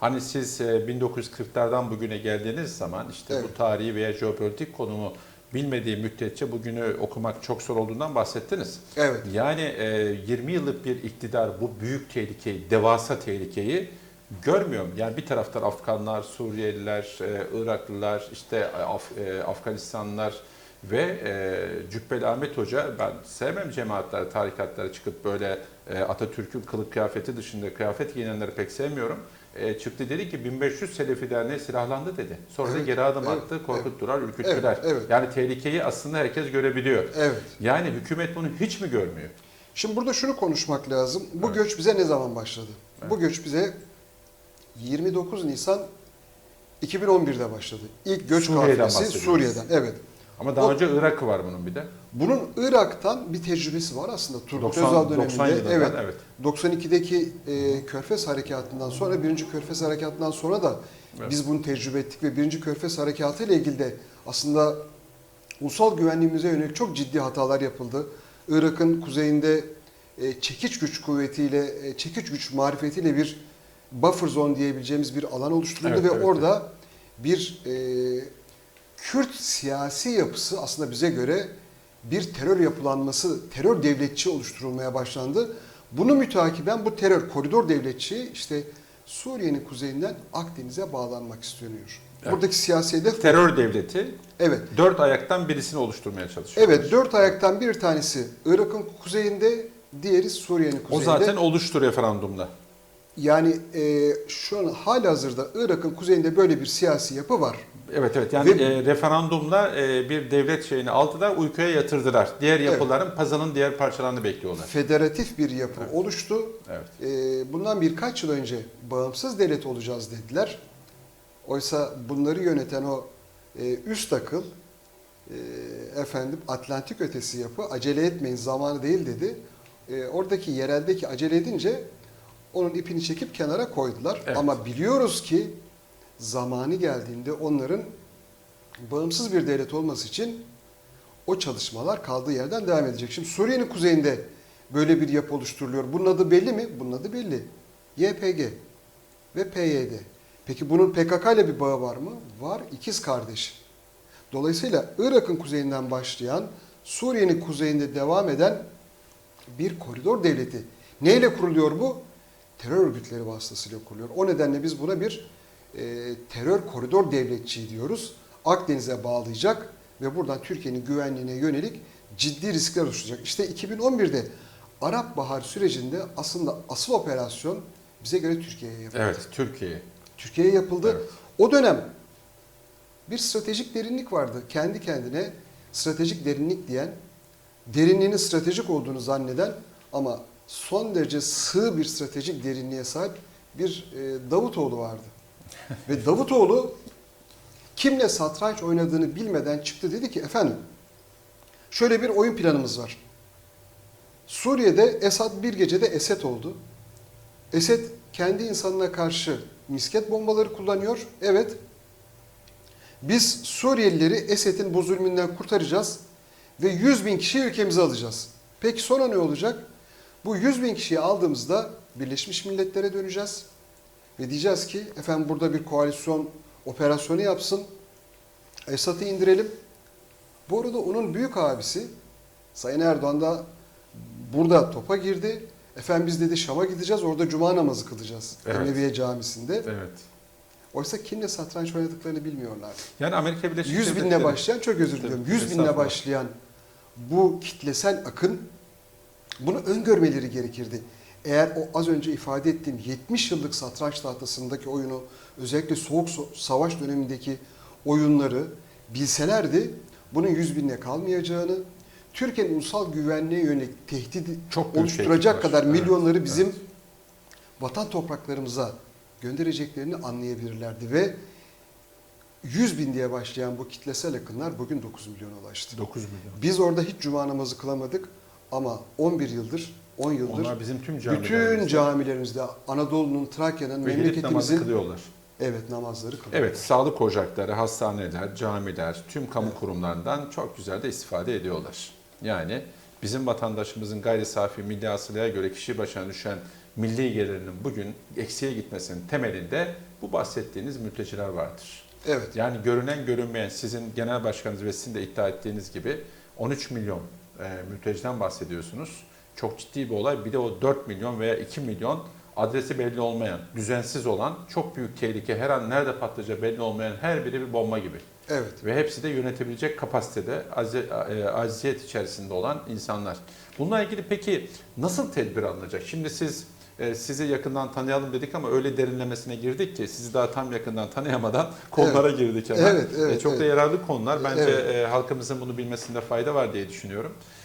Hani siz e, 1940'lardan bugüne geldiğiniz zaman işte Evet. bu tarihi veya jeopolitik konumu bilmediği müddetçe bugünü okumak çok zor olduğundan bahsettiniz. Evet. Yani e, 20 yıllık bir iktidar bu büyük tehlikeyi, devasa tehlikeyi görmüyor mu? Yani bir taraftan Afganlar, Suriyeliler, e, Iraklılar, işte Af- e, Afganistanlılar ve e, Cübbeli Ahmet Hoca, ben sevmem cemaatler, tarikatlara çıkıp böyle e, Atatürk'ün kılık kıyafeti dışında kıyafet giyinenleri pek sevmiyorum. E, çıktı dedi ki 1500 Selefi Derneği silahlandı dedi. Sonra da Evet, geri adım evet, attı, korkuttular, ürküttüler. Evet, evet. Yani tehlikeyi aslında herkes görebiliyor. Evet. Yani hükümet bunu hiç mi görmüyor? Şimdi burada şunu konuşmak lazım. Bu Evet. göç bize ne zaman başladı? Evet. Bu göç bize 29 Nisan 2011'de başladı. İlk göç Suriye'den bahsediyoruz. Suriye'den. Evet. Ama daha O- önce Irak'ı var bunun bir de. Bunun Irak'tan bir tecrübesi var aslında. Turgut 90 Özal 90 döneminde. evet. evet. 92'deki e, Körfez Harekatı'ndan sonra, birinci Körfez Harekatı'ndan sonra da Evet. biz bunu tecrübe ettik ve birinci Körfez Harekatı ile ilgili de aslında ulusal güvenliğimize yönelik çok ciddi hatalar yapıldı. Irak'ın kuzeyinde e, çekiç güç kuvvetiyle, e, çekiç güç marifetiyle bir buffer zone diyebileceğimiz bir alan oluşturuldu Evet, ve evet, orada bir e, Kürt siyasi yapısı aslında bize göre bir terör yapılanması, terör devletçi oluşturulmaya başlandı. Bunu mütakiben bu terör koridor devletçi işte Suriye'nin kuzeyinden Akdeniz'e bağlanmak isteniyor. Evet. Buradaki siyasi hedef Terör devleti evet. dört ayaktan birisini oluşturmaya çalışıyor. Evet dört ayaktan bir tanesi Irak'ın kuzeyinde, diğeri Suriye'nin O kuzeyinde. zaten oluştu referandumda. Yani e, şu an hali hazırda Irak'ın kuzeyinde böyle bir siyasi yapı var. Evet evet yani Ve- e, referandumla e, bir devlet şeyini aldılar uykuya yatırdılar. Diğer Evet. yapıların pazanın diğer parçalarını bekliyorlar. Federatif bir yapı Evet. oluştu. Evet. E, bundan birkaç yıl önce bağımsız devlet olacağız dediler. Oysa bunları yöneten o e, üst akıl e, efendim Atlantik ötesi yapı acele etmeyin zamanı değil dedi. E, oradaki yereldeki acele edince onun ipini çekip kenara koydular. Evet. Ama biliyoruz ki zamanı geldiğinde onların bağımsız bir devlet olması için o çalışmalar kaldığı yerden devam edecek. Şimdi Suriye'nin kuzeyinde böyle bir yapı oluşturuluyor. Bunun adı belli mi? Bunun adı belli. YPG ve PYD. Peki bunun PKK ile bir bağı var mı? Var. ikiz kardeş. Dolayısıyla Irak'ın kuzeyinden başlayan, Suriye'nin kuzeyinde devam eden bir koridor devleti. Neyle kuruluyor bu? Terör örgütleri vasıtasıyla kuruluyor. O nedenle biz buna bir e, terör koridor devletçiği diyoruz. Akdeniz'e bağlayacak ve buradan Türkiye'nin güvenliğine yönelik ciddi riskler oluşturacak. İşte 2011'de Arap Bahar sürecinde aslında asıl operasyon bize göre Türkiye'ye yapıldı. Evet Türkiye. Türkiye'ye yapıldı. Evet. O dönem bir stratejik derinlik vardı. Kendi kendine stratejik derinlik diyen, derinliğinin stratejik olduğunu zanneden ama son derece sığ bir stratejik derinliğe sahip bir e, Davutoğlu vardı. Ve Davutoğlu kimle satranç oynadığını bilmeden çıktı dedi ki efendim şöyle bir oyun planımız var. Suriye'de Esad bir gecede Esed oldu. Esed kendi insanına karşı misket bombaları kullanıyor. Evet. Biz Suriyelileri Esed'in bu zulmünden kurtaracağız ve 100 bin kişiyi ülkemize alacağız. Peki sonra ne olacak? Bu 100 bin kişiyi aldığımızda Birleşmiş Milletler'e döneceğiz ve diyeceğiz ki efendim burada bir koalisyon operasyonu yapsın. Esad'ı indirelim. Bu arada onun büyük abisi Sayın Erdoğan da burada topa girdi. Efendim biz dedi Şam'a gideceğiz orada cuma namazı kılacağız. Evet. Emeviye Camisi'nde. Evet. Oysa kimle satranç oynadıklarını bilmiyorlar. Yani Amerika Birleşik 100 binle Devletleri- başlayan çok özür diliyorum. Tabii, 100 binle başlayan bu kitlesel akın bunu öngörmeleri gerekirdi. Eğer o az önce ifade ettiğim 70 yıllık satranç tahtasındaki oyunu özellikle soğuk so- savaş dönemindeki oyunları bilselerdi bunun 100 binle kalmayacağını, Türkiye'nin ulusal güvenliğe yönelik tehdidi Çok oluşturacak tehdit var. kadar milyonları bizim evet. vatan topraklarımıza göndereceklerini anlayabilirlerdi ve 100 bin diye başlayan bu kitlesel akınlar bugün 9 milyona ulaştı. 9 milyon. Biz orada hiç cuma namazı kılamadık ama 11 yıldır, 10 yıldır Onlar bizim tüm bütün camilerimizde. Anadolu'nun, Trakya'nın, Ve gidip namazı memleketimizin kılıyorlar. evet namazları kılıyor. Evet, sağlık ocakları, hastaneler, camiler, tüm kamu kurumlarından çok güzel de istifade ediyorlar. Yani bizim vatandaşımızın gayri safi milli hasılaya göre kişi başına düşen milli gelirinin bugün eksiye gitmesinin temelinde bu bahsettiğiniz mülteciler vardır. Evet. Yani görünen görünmeyen sizin genel başkanınız ve sizin de iddia ettiğiniz gibi 13 milyon e, mülteciden bahsediyorsunuz. Çok ciddi bir olay. Bir de o 4 milyon veya 2 milyon adresi belli olmayan, düzensiz olan çok büyük tehlike her an nerede patlayacağı belli olmayan her biri bir bomba gibi. Evet. Ve hepsi de yönetebilecek kapasitede e, aziyet içerisinde olan insanlar. Bununla ilgili peki nasıl tedbir alınacak? Şimdi siz e, sizi yakından tanıyalım dedik ama öyle derinlemesine girdik ki sizi daha tam yakından tanıyamadan konulara girdik hemen. Evet, evet, E, Çok da evet. yararlı konular. Bence Evet. e, halkımızın bunu bilmesinde fayda var diye düşünüyorum.